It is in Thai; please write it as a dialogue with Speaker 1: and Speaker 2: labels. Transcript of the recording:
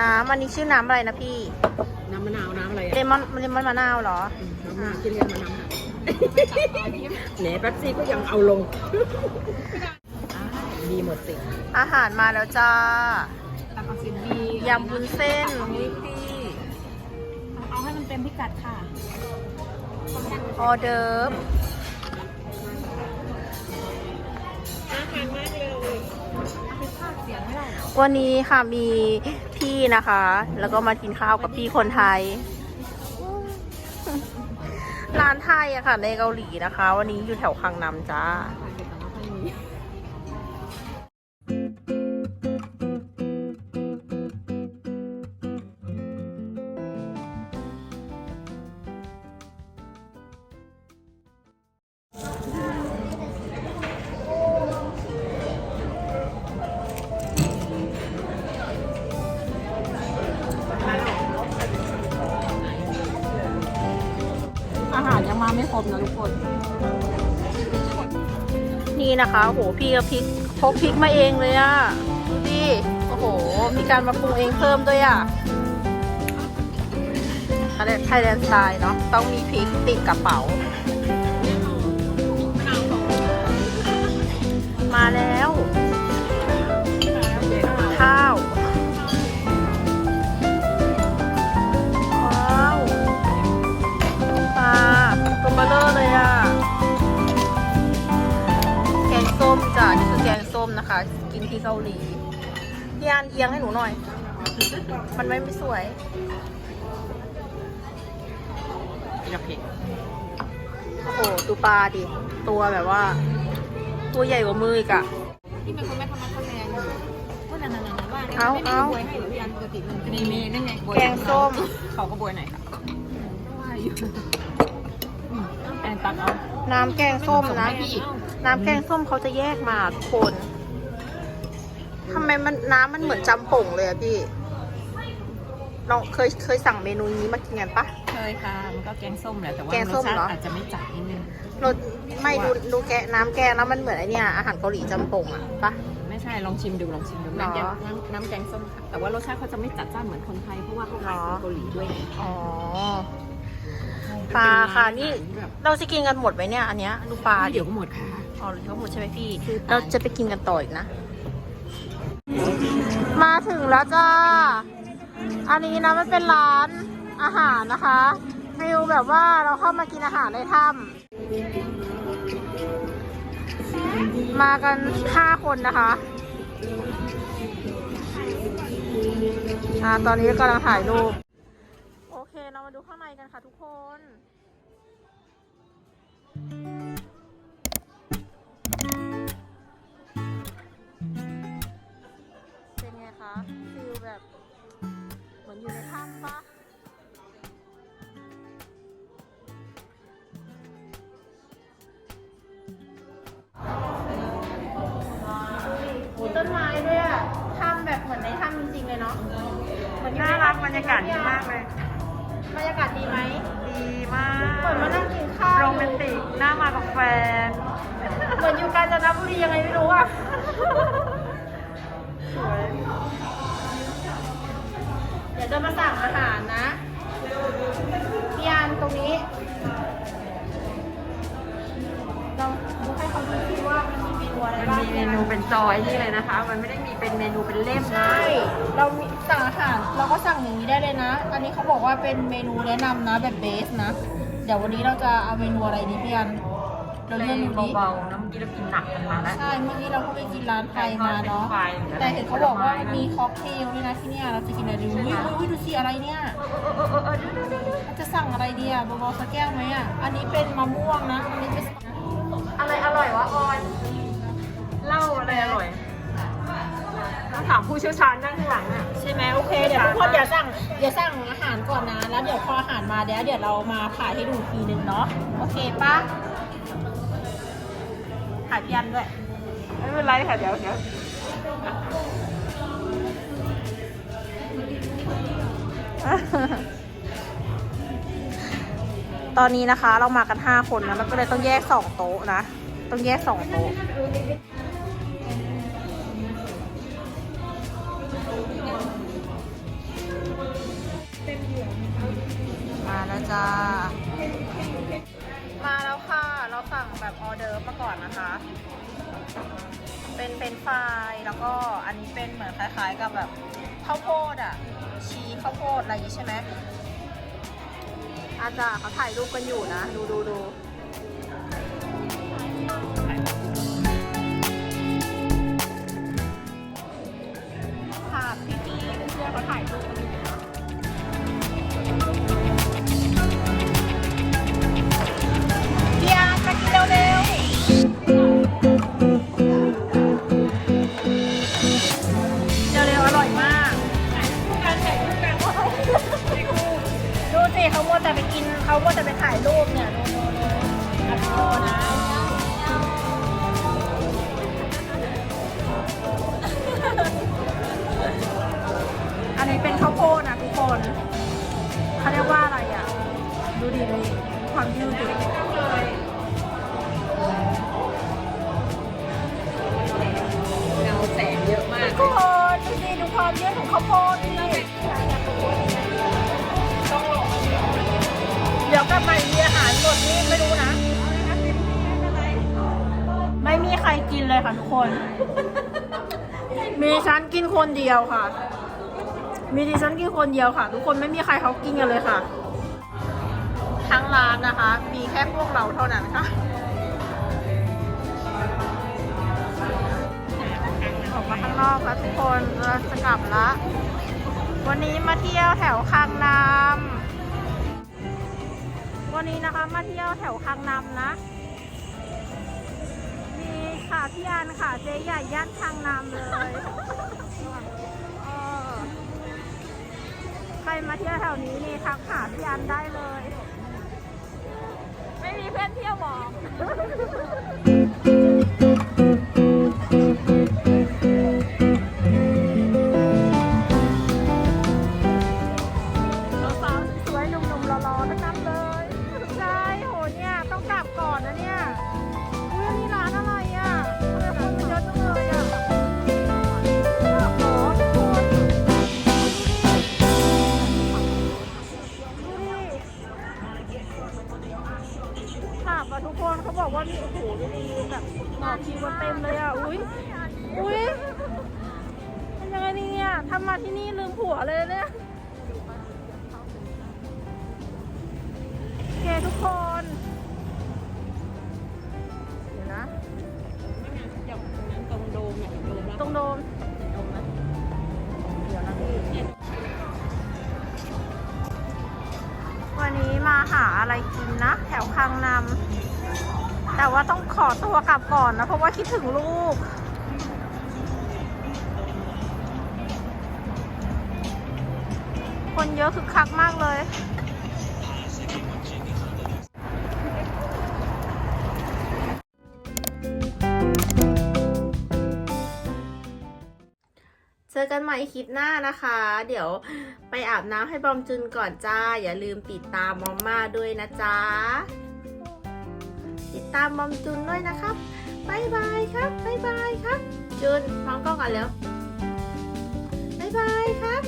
Speaker 1: น้ำอันนี้ชื่อน้ำอะไรนะพี่
Speaker 2: น้ำมะนาวน้ำอะไร
Speaker 1: เล
Speaker 2: อะ
Speaker 1: มอนเลมอนมะนาวเหรอ
Speaker 2: น้ำมะนาวกินเรียนมะนาวค่ะแหนแป๊บซี่ก็ยังเอาลง ดีหมดสิ
Speaker 1: อาหารมาแล้วจ้า
Speaker 2: ตักเอาสิบี
Speaker 1: ยำวุ้นเส้นนี่พี่
Speaker 2: เอาให้มันเต็มพิกัดค่ะ
Speaker 1: ออเดิร์ฟ
Speaker 2: น่าทานมากเลยคือภาคเสียงไม่ได้หรอ
Speaker 1: วันนี้ค่ะมี พี่นะคะ แล้วก็มากินข้าวกับพี่คนไทย ร้านไทยอะค่ะ ในเกาหลีนะคะ วันนี้อยู่แถวคังนำจ้า
Speaker 2: ยังมาไม่ครบนะทุกคน
Speaker 1: นี่นะคะโหพี่ก็พริกพกพริกมาเองเลยอะดูดิโอ้โห มีการมาปรุงเองเพิ่มด้วยอะไทยแลนด์สไตล์เนาะต้องมีพริกติดกระเป๋า มจ้ะนี่คือแกงส้มนะคะ กินที่เกาหลีพี่อันเอียงให้หนูหน่อย มันไม่ไม่สวย
Speaker 2: อยากเห็น
Speaker 1: โอ้โหดูปลาดิ ตัวแบบว่า ตัวใหญ่กว่ามืออีกอะ
Speaker 2: ที่มันคนไม่ทำมาทำแรงอยู่ก็นั่นๆๆว่า
Speaker 1: เอา
Speaker 2: ไม่มี
Speaker 1: เอา
Speaker 2: บวยให้หรือพี่อันปกติมันมีมีนั่นไงบวย
Speaker 1: แกงส้ม
Speaker 2: เขาก็บวยไหนค่ะว่าอยู่อืมแอนตักเอา
Speaker 1: น้ำแกงส้มนะ
Speaker 2: ส่งให้พี่อีก
Speaker 1: น้ำแกงส้มเขาจะแยกมาทุกคนทำไมมันน้ำมันเหมือนจำป่งเลยอะพี่ลองเคยเคยสั่งเมนูนี้มากินกันปะ
Speaker 2: เคยค่ะ มันก็แกงส้มแหละแต่ว่า
Speaker 1: แกงส้ม
Speaker 2: รสชา
Speaker 1: เหรอ
Speaker 2: ติอาจจะไม่จัดนิดนึง
Speaker 1: รสไม่ดูดูแกะน้ำแกงแล้วมันเหมือนไอเนี่ยอาหารเกาหลีจำป่งอะปะ
Speaker 2: ไม่ใช่ลองชิมดูลองชิมดู
Speaker 1: หรอ
Speaker 2: น้ำแกงน้ำน้ำแกงส้มค่ะแต่ว่ารสชาติเขาจะไม่จัดจ้านเหมือนคนไทยเพราะว่าเขาขาย
Speaker 1: หรอ
Speaker 2: คนเกาหลีด้วยไง
Speaker 1: อ๋อปลาค่ะนี่
Speaker 2: แบบ
Speaker 1: เราจะกินกันหมดไหมเนี่ยอันเนี้ยดูปลาดิ
Speaker 2: เดี๋ยวก็หมดค่ะ
Speaker 1: อ๋อหรือเขาหมดใช่ไหมพี่
Speaker 2: คือปลา
Speaker 1: เราจะไปกินกันต่ออีกนะ มาถึงแล้วจ้า อันนี้นะมันเป็นร้านอาหารนะคะฟิลแบบว่าเราเข้ามากินอาหารในถ้ำมากันห้าคนนะคะอ่าตอนนี้กำลังถ่ายรูป โอเค เรามาดูข้างในกันค่ะทุกคนเป็น นไม้ด้วยอะถ้ำแบบเหมือนในถ้ำจริงๆเลยเนาะเหมือนอยู่
Speaker 2: น่า
Speaker 1: ใน
Speaker 2: รัก
Speaker 1: ถ้ำ
Speaker 2: บรรยากาศดีมากเลย
Speaker 1: บรรยากาศดีไหม
Speaker 2: ดีมาก
Speaker 1: เหมือนมานั่งกินข้าว
Speaker 2: โรแมนติกน่ามากับแฟน
Speaker 1: เหมือนอยู่กาญจนบุรียังไงไม่รู้อะสวย เดี๋ยวจะมาสั่งอาหารนะพี่อันตรงนี้ อะไร
Speaker 2: มัน
Speaker 1: บ้าง
Speaker 2: มีเมนูเป็นจอยนี่เลยนะคะ มันไม่ได้มีเป็นเมนูเป็นเล่มนะ
Speaker 1: ใช่ เรามีสั่งอาหารเราก็สั่งอย่างนี้ได้เลยนะ อันนี้เขาบอกว่าเป็นเมนูแนะนำนะแบบเบสนะ เดี๋ยววันนี้เราจะเอาเมนูอะไรดีพี่อันเราเลือกดูดิ
Speaker 2: เบาๆน้ำกี้เรากินหนักกันมาแล้ว
Speaker 1: ใช่เมื่อกี้เราก็ไปกินร้านไทยมาเนาะ
Speaker 2: ไฟหรืออะไร
Speaker 1: แต่เห็นเขาบอกว่ามีค็อกเทลด้วยนะที่เนี่ยเราจะกินอะไรดีอุ้ยอุ้ยอุ้ยดูสิอะไรเนี่ย จะสั่งอะไรดีอะบอๆสักแก้วไหมอะ อันนี้เป็นมะม่วงนะ อันนี้เป็นอะไรอร่อยวะออน
Speaker 2: เหล้าอะไรอร่อยต้องถามผู้เชี่ยวชาญนั่งข้างหลังอะ
Speaker 1: ใช่ไหมโอเคเดี๋ยวทุกคนเดี๋ยวสั่งเดี๋ยวสั่งอาหารก่อนนะ แล้วเดี๋ยวพออาหารมาเดี๋ยวเดี๋ยวเรามาถ่ายให้ดูอีกทีหนึ่งเนาะโอเคปะถ่ายพี่อันด้วย
Speaker 2: ไม่เป็นไรค่ะเดี๋ยวเดี๋ยว
Speaker 1: ตอนนี้นะคะเรามากัน 5 คนนะแล้วก็เลยต้องแยก 2 โต๊ะนะ ต้องแยก 2 โต๊ะ จ้า มาแล้วค่ะ เราสั่งแบบออเดอร์มาก่อนนะคะ เป็นเป็นไฟรายแล้วก็อันนี้เป็นเหมือนคล้ายๆกับแบบข้าวโพดอะ ชีข้าวโพดอะไรอย่างงี้ใช่ไหมอาจารย์เขาถ่ายรูปกันอยู่นะ ดูดูดู เลยค่ะทุกคน มีฉันกินคนเดียวค่ะ มีดิฉันกินคนเดียวค่ะ ทุกคนไม่มีใครเขากินกันเลยค่ะ ทั้งร้านนะคะ มีแค่พวกเราเท่านั้นค่ะออกมาข้างนอกแล้วทุกคนเราจะกลับละวันนี้มาเที่ยวแถวคางนำวันนี้นะคะมาเที่ยวแถวคางนำนะมี ค่ะพี่อันค่ะเจ๊ใหญ่ย่านทางนำเลยเออใครมาเที่ยวแถวนี้นี่ทักหาพี่อันได้เลย ไม่มีเพื่อนเที่ยวบอก มาที่นี่ลืมผัวเลยเนี่ยโอเคทุกคนเดี๋ยวนะ
Speaker 2: ตรงโดมเนี่ยโดมแล้ว
Speaker 1: ตรงโดม
Speaker 2: โดมนะ
Speaker 1: เดี๋ยวนะพี่วันนี้มาหาอะไรกินนะ แถวคางนำแต่ว่าต้องขอตัวกลับก่อนนะ เพราะว่าคิดถึงลูก คนเยอะคึกคักมากเลย เจอกันใหม่คลิปหน้านะคะ เดี๋ยวไปอาบน้ำให้บอมจุนก่อนจ้า อย่าลืมติดตามมอมมาด้วยนะจ๊ะ ติดตามบอมจุนด้วยนะครับบายบายครับบายบายครับ จุนมองกล้องก่อนเร็วบายบายครับ